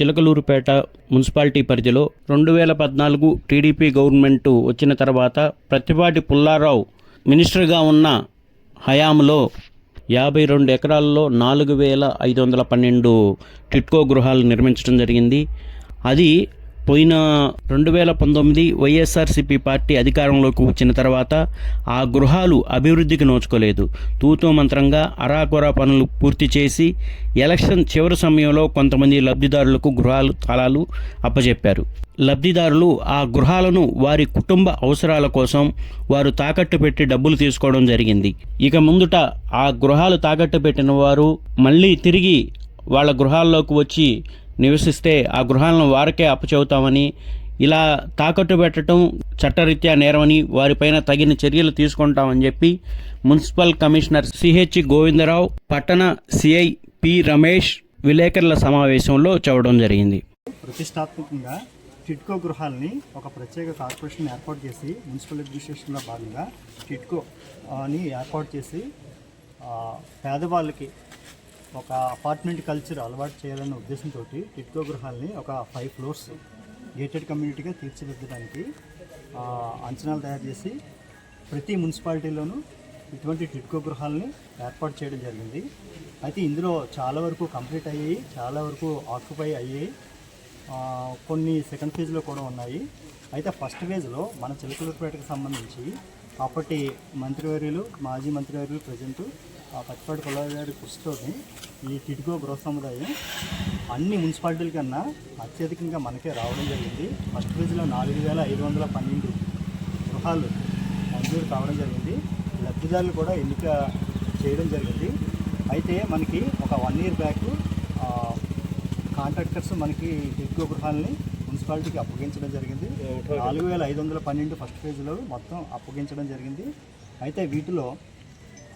Chilakaluripet municipality పరిధిలో రెండు వేల పద్నాలుగు టీడీపీ గవర్నమెంట్ వచ్చిన తర్వాత ప్రతిపాటి పుల్లారావు మినిస్టర్గా ఉన్న హయాంలో యాభై రెండు ఎకరాల్లో నాలుగు వేల ఐదు వందల పన్నెండు టిట్కో గృహాలు నిర్మించడం జరిగింది. అది పోయిన రెండు వేల పంతొమ్మిది వైఎస్ఆర్సీపీ పార్టీ అధికారంలోకి వచ్చిన తర్వాత ఆ గృహాలు అభివృద్ధికి నోచుకోలేదు. తూతో మంత్రంగా అరాకొరా పనులు పూర్తి చేసి ఎలక్షన్ చివరి సమయంలో కొంతమంది లబ్ధిదారులకు గృహాలు తాళాలు అప్పచెప్పారు లబ్ధిదారులు ఆ గృహాలను వారి కుటుంబ అవసరాల కోసం వారు తాకట్టు పెట్టి డబ్బులు తీసుకోవడం జరిగింది. ఇక ముందుట ఆ గృహాలు తాకట్టు పెట్టిన వారు మళ్ళీ తిరిగి వాళ్ళ గృహాల్లోకి వచ్చి నివసిస్తే ఆ గృహాలను వారికే అప్పచెబుతామని ఇలా తాకట్టు పెట్టడం చట్టరీత్యా నేరమని వారిపైన తగిన చర్యలు తీసుకుంటామని చెప్పి మున్సిపల్ కమిషనర్ సిహెచ్ గోవిందరావు పట్టణ సిఐ పి రమేష్ విలేకరుల సమావేశంలో చెప్పడం జరిగింది. ప్రతిష్టాత్మకంగా టిట్కో గృహాలని ఒక ప్రత్యేక కార్పొరేషన్ ఏర్పాటు చేసి మున్సిపల్ అడ్మినిస్ట్రేషన్లో భాగంగా టిట్కో అని ఏర్పాటు చేసి పేదవాళ్ళకి ఒక అపార్ట్మెంట్ కల్చర్ అలవాటు చేయాలనే ఉద్దేశంతో టిట్కో గృహాలని ఒక ఫైవ్ ఫ్లోర్స్ గేటెడ్ కమ్యూనిటీగా తీర్చిదిద్దడానికి అంచనాలు తయారు చేసి ప్రతి మున్సిపాలిటీలోనూ ఇటువంటి టిట్కో గృహాలని ఏర్పాటు చేయడం జరిగింది. అయితే ఇందులో చాలా వరకు కంప్లీట్ అయ్యాయి చాలా వరకు ఆక్యుపై అయ్యాయి కొన్ని సెకండ్ ఫేజ్లో కూడా ఉన్నాయి. అయితే ఫస్ట్ ఫేజ్లో మన చిలకలూరుపేటకు సంబంధించి అప్పటి మంత్రివర్యులు మాజీ మంత్రివర్యులు ప్రజెంట్ ఆ పచ్చిపాటి కొల్లారి గారి ఈ టిట్కో గృహ సముదాయం అన్ని మున్సిపాలిటీల కన్నా అత్యధికంగా మనకే రావడం జరిగింది. ఫస్ట్ ఫేజ్లో నాలుగు వేల ఐదు వందల పన్నెండు గృహాలు మంజూరు కావడం జరిగింది. లబ్ధిదారులు కూడా ఎన్నిక చేయడం జరిగింది. అయితే మనకి ఒక వన్ ఇయర్ బ్యాక్ కాంట్రాక్టర్స్ మనకి టిట్కో గృహాలని మున్సిపాలిటీకి అప్పగించడం జరిగింది. నాలుగు వేల ఐదు వందల పన్నెండు ఫస్ట్ ఫేజ్లో మొత్తం అప్పగించడం జరిగింది. అయితే వీటిలో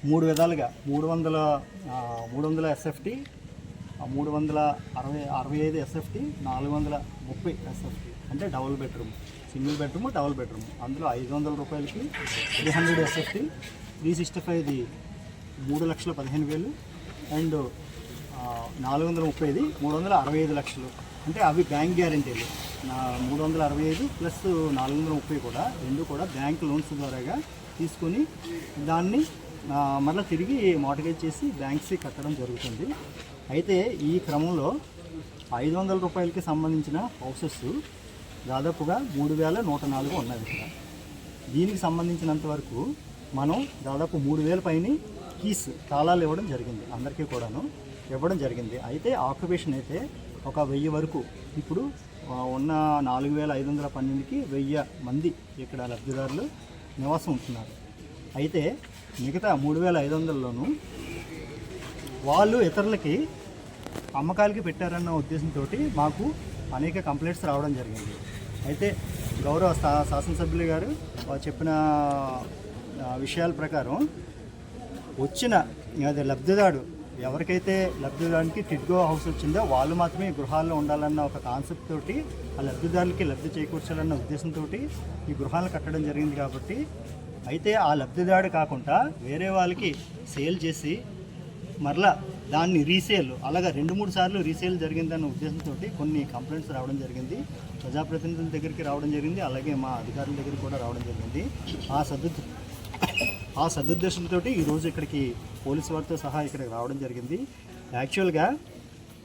మూడు విధాలుగా. మూడు వందల మూడు వందల ఎస్ఎఫ్టీ మూడు వందల అరవై అరవై ఐదు ఎస్ఎఫ్టీ నాలుగు వందల ముప్పై ఎస్ఎఫ్టీ అంటే double bedroom single bedroom double bedroom అందులో ఐదు వందల రూపాయలకి three hundred SFT three sixty ఫైవ్ది మూడు లక్షల పదిహేను వేలు. అండ్ నాలుగు వందల ముప్పైది మూడు వందల అరవై ఐదు లక్షలు. అంటే అవి బ్యాంక్ గ్యారంటీలు నా మూడు వందల అరవై ఐదు ప్లస్ నాలుగు వందల ముప్పై కూడా రెండు కూడా బ్యాంక్ లోన్స్ ద్వారాగా తీసుకొని దాన్ని ఆ, మరలా తిరిగి మార్టిగేజ్ చేసి బ్యాంక్స్కి కట్టడం జరుగుతుంది. అయితే ఈ క్రమంలో ఐదు వందల రూపాయలకి సంబంధించిన హౌసెస్ దాదాపుగా మూడు వేల నూట నాలుగు ఉన్నాయి. ఇక్కడ దీనికి సంబంధించినంత వరకు మనం దాదాపు మూడు వేల పైన కీస్ తాళాలు ఇవ్వడం జరిగింది. అందరికీ కూడాను ఇవ్వడం జరిగింది. అయితే ఆక్యుపేషన్ అయితే ఒక వెయ్యి వరకు. ఇప్పుడు ఉన్న నాలుగు వేల ఐదు వందల పన్నెండుకి వెయ్యి మంది ఇక్కడ లబ్ధిదారులు నివాసం ఉంటున్నారు. అయితే మిగతా మూడు వేల ఐదు వందలలోనూ వాళ్ళు ఇతరులకి అమ్మకాలకి పెట్టారన్న ఉద్దేశంతో మాకు అనేక కంప్లైంట్స్ రావడం జరిగింది. అయితే గౌరవ శా- శాసనసభ్యులు గారు వారు చెప్పిన విషయాల ప్రకారం వచ్చిన అదే లబ్ధిదారు ఎవరికైతే లబ్ధిదారునికి టిడ్గో హౌస్ వచ్చిందో వాళ్ళు మాత్రమే గృహాల్లో ఉండాలన్న ఒక కాన్సెప్ట్ తోటి ఆ లబ్ధిదారులకి లబ్ధి చేకూర్చాలన్న ఉద్దేశంతో ఈ గృహాలను కట్టడం జరిగింది కాబట్టి అయితే ఆ లబ్ధిదారుడు కాకుండా వేరే వాళ్ళకి సేల్ చేసి మరలా దాన్ని రీసేల్ అలాగా రెండు మూడు సార్లు రీసేల్ జరిగిందన్న ఉద్దేశంతో కొన్ని కంప్లైంట్స్ రావడం జరిగింది. ప్రజాప్రతినిధుల దగ్గరికి రావడం జరిగింది. అలాగే మా అధికారుల దగ్గరికి కూడా రావడం జరిగింది. ఆ సదు ఆ సదుద్దేశంతో ఈరోజు ఇక్కడికి పోలీసు వారితో సహా ఇక్కడికి రావడం జరిగింది. యాక్చువల్గా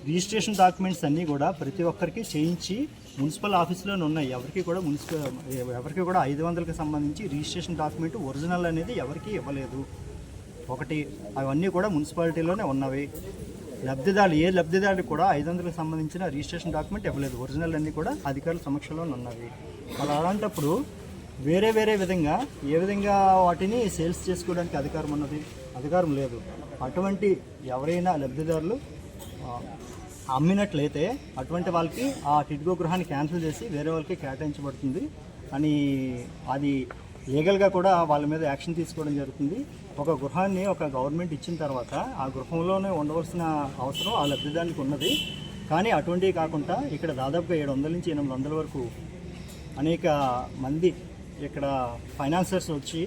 రిజిస్ట్రేషన్ డాక్యుమెంట్స్ అన్నీ కూడా ప్రతి ఒక్కరికి చేయించి మున్సిపల్ ఆఫీస్లోనే ఉన్నాయి. ఎవరికి కూడా మున్సిపల్ ఎవరికి కూడా ఐదు వందలకి సంబంధించి రిజిస్ట్రేషన్ డాక్యుమెంట్ ఒరిజినల్ అనేది ఎవరికి ఇవ్వలేదు. ఒకటి అవన్నీ కూడా మున్సిపాలిటీలోనే ఉన్నవి. లబ్ధిదారులు ఏ లబ్ధిదారులు కూడా ఐదు వందలకు సంబంధించిన రిజిస్ట్రేషన్ డాక్యుమెంట్ ఇవ్వలేదు. ఒరిజినల్ అన్నీ కూడా అధికారుల సమక్షంలోనే ఉన్నవి. అలా అలాంటప్పుడు వేరే వేరే విధంగా ఏ విధంగా వాటిని సేల్స్ చేసుకోవడానికి అధికారం ఉన్నది? అధికారం లేదు. అటువంటి ఎవరైనా లబ్ధిదారులు అమ్మినట్లయితే అటువంటి వాళ్ళకి ఆ టిడ్గో గృహాన్ని క్యాన్సిల్ చేసి వేరే వాళ్ళకి కేటాయించబడుతుంది. అని అది లీగల్గా కూడా వాళ్ళ మీద యాక్షన్ తీసుకోవడం జరుగుతుంది. ఒక గృహాన్ని ఒక గవర్నమెంట్ ఇచ్చిన తర్వాత ఆ గృహంలోనే ఉండవలసిన అవసరం ఆ లబ్ధిదారునికి ఉన్నది. కానీ అటువంటివి కాకుండా ఇక్కడ దాదాపుగా ఏడు వందల నుంచి ఎనిమిది వందల వరకు అనేక మంది ఇక్కడ ఫైనాన్సర్స్ వచ్చి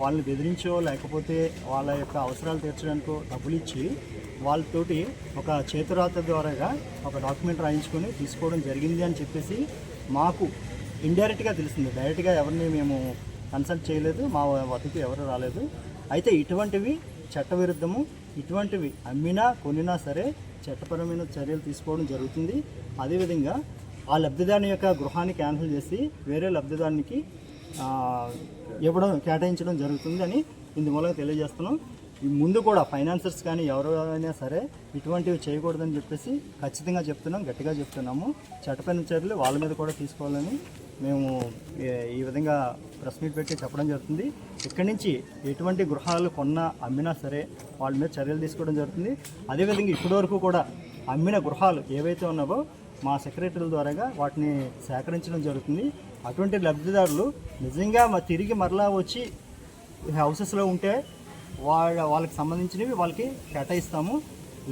వాళ్ళని బెదిరించో లేకపోతే వాళ్ళ యొక్క అవసరాలు తీర్చడానికో డబ్బులు ఇచ్చి వాళ్ళతోటి ఒక చేతురాత ద్వారాగా ఒక డాక్యుమెంట్ రాయించుకొని తీసుకోవడం జరిగింది అని చెప్పేసి మాకు ఇండైరెక్ట్గా తెలిసింది డైరెక్ట్గా ఎవరిని మేము కన్సల్ట్ చేయలేదు మా వద్దకు ఎవరు రాలేదు. అయితే ఇటువంటివి చట్టవిరుద్ధము ఇటువంటివి అమ్మినా కొనినా సరే చట్టపరమైన చర్యలు తీసుకోవడం జరుగుతుంది. అదేవిధంగా ఆ లబ్ధిదారుని యొక్క గృహాన్ని క్యాన్సిల్ చేసి వేరే లబ్ధిదారునికి ఇవ్వడం కేటాయించడం జరుగుతుంది అని ఇందు మూలంగా తెలియజేస్తున్నాం. ముందు కూడా ఫైనాన్సర్స్ కానీ ఎవరైనా సరే ఇటువంటివి చేయకూడదని చెప్పేసి ఖచ్చితంగా చెప్తున్నాం గట్టిగా చెప్తున్నాము. చట్టపైన చర్యలు వాళ్ళ మీద కూడా తీసుకోవాలని మేము ఈ- విధంగా ప్రెస్ మీట్ పెట్టి చెప్పడం జరుగుతుంది. ఇక్కడి నుంచి ఎటువంటి గృహాలు కొన్నా అమ్మినా సరే వాళ్ళ మీద చర్యలు తీసుకోవడం జరుగుతుంది. అదేవిధంగా ఇప్పటివరకు కూడా అమ్మిన గృహాలు ఏవైతే ఉన్నావో మా సెక్రటరీల ద్వారాగా వాటిని సేకరించడం జరుగుతుంది. అటువంటి లబ్ధిదారులు నిజంగా మా తిరిగి మరలా వచ్చి హౌసెస్లో ఉంటే వాళ్ళ వాళ్ళకి సంబంధించినవి వాళ్ళకి కేటాయిస్తాము.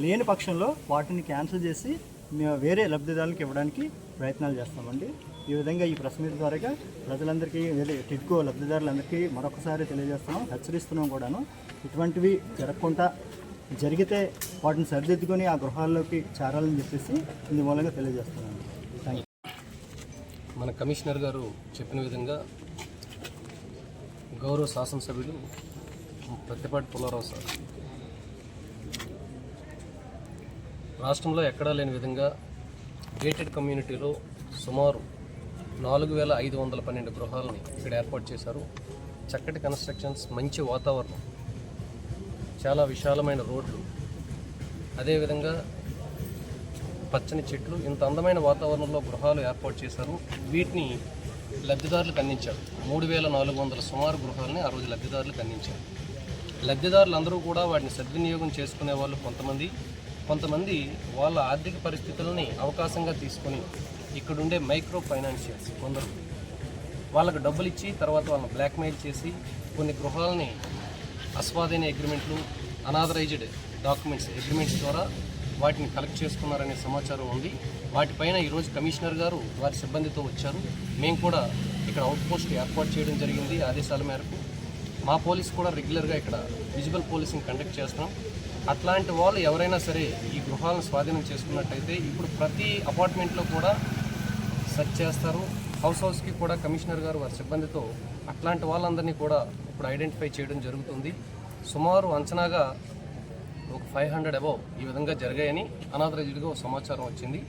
లేని పక్షంలో వాటిని క్యాన్సిల్ చేసి మేము వేరే లబ్ధిదారులకు ఇవ్వడానికి ప్రయత్నాలు చేస్తామండి. ఈ విధంగా ఈ ప్రెస్ మీట్ ప్రజలందరికీ వేరే టిడ్కో లబ్ధిదారులందరికీ మరొకసారి తెలియజేస్తున్నాం హెచ్చరిస్తున్నాం కూడాను. ఇటువంటివి జరగకుండా జరిగితే వాటిని సరిదిద్దుకొని ఆ గృహాల్లోకి చేరాలని చెప్పేసి ఇందు మూలంగా తెలియజేస్తున్నాను. థ్యాంక్ యూ మన కమిషనర్ గారు చెప్పిన విధంగా గౌరవ శాసనసభ్యులు ప్రతిపాటి పుల్లారావు సార్. రాష్ట్రంలో ఎక్కడా లేని విధంగా గేటెడ్ కమ్యూనిటీలో సుమారు నాలుగు వేల ఐదు వందల పన్నెండు గృహాలని ఇక్కడ ఏర్పాటు చేశారు. చక్కటి కన్స్ట్రక్షన్స్ మంచి వాతావరణం చాలా విశాలమైన రోడ్లు. అదేవిధంగా పచ్చని చెట్లు ఇంత అందమైన వాతావరణంలో గృహాలు ఏర్పాటు చేశారు. వీటిని లబ్ధిదారులకు అందించారు. మూడు వేల నాలుగు వందల సుమారు గృహాలని ఆ రోజు లబ్ధిదారులకు అందించారు. లబ్ధిదారులు అందరూ కూడా వాటిని సద్వినియోగం చేసుకునే వాళ్ళు కొంతమంది. కొంతమంది వాళ్ళ ఆర్థిక పరిస్థితులని అవకాశంగా తీసుకొని ఇక్కడుండే మైక్రో ఫైనాన్షియల్స్ కొందరు వాళ్ళకు డబ్బులు ఇచ్చి తర్వాత వాళ్ళని బ్లాక్మెయిల్ చేసి కొన్ని గృహాలని అస్వాధీన అగ్రిమెంట్లు అనాథరైజ్డ్ డాక్యుమెంట్స్ అగ్రిమెంట్స్ ద్వారా వాటిని కలెక్ట్ చేసుకున్నారనే సమాచారం ఉంది. వాటిపైన ఈరోజు కమిషనర్ గారు వారి సిబ్బందితో వచ్చారు. మేము కూడా ఇక్కడ అవుట్ పోస్ట్ ఏర్పాటు చేయడం జరిగింది ఆదేశాల మేరకు. మా పోలీస్ కూడా రెగ్యులర్గా ఇక్కడ విజిబుల్ పోలీసింగ్ కండక్ట్ చేస్తున్నాం. అట్లాంటి వాళ్ళు ఎవరైనా సరే ఈ గృహాలను స్వాధీనం చేసుకున్నట్టయితే ఇప్పుడు ప్రతి అపార్ట్మెంట్లో కూడా సెర్చ్ చేస్తారు. హౌస్ హౌస్కి కూడా కమిషనర్ గారు వారి సిబ్బందితో అట్లాంటి వాళ్ళందరినీ కూడా ఇప్పుడు ఐడెంటిఫై చేయడం జరుగుతుంది. సుమారు అంచనాగా ఒక ఫైవ్ హండ్రెడ్ అబౌవ్ ఈ విధంగా జరిగాయని అనాథరైజ్డ్గా ఒక సమాచారం వచ్చింది.